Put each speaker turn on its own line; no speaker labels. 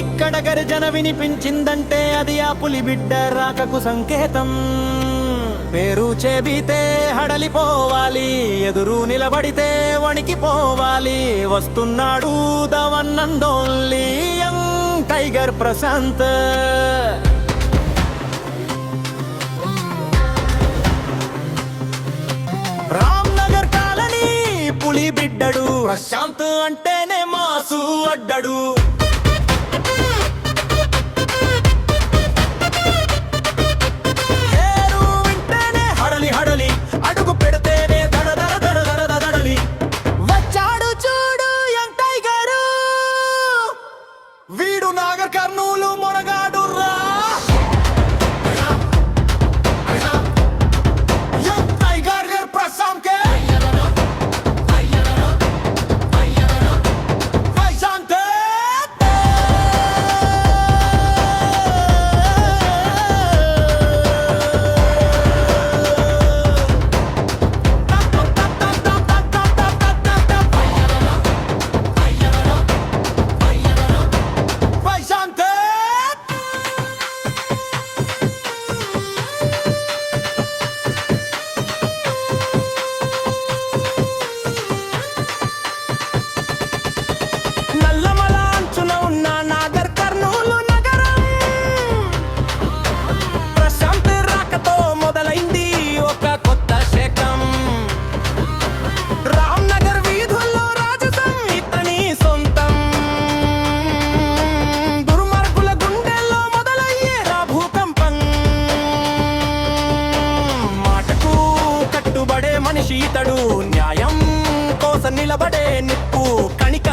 ఇక్కడ గర్జన వినిపించిందంటే అది ఆ పులి బిడ్డ రాకకు సంకేతం. పేరు చేబితే హడలిపోవాలి ఎదురు నిలబడితే వణికిపోవాలి. వస్తున్నాడు దవన్నందోల్లీ టైగర్ ప్రశాంత్. రామ్నగర్ కాలనీ పులి బిడ్డడు. ప్రశాంత్ అంటేనే మాసు అడ్డడు. మనిషి ఇతడు న్యాయం కోసం నిలబడే నిప్పు కణిక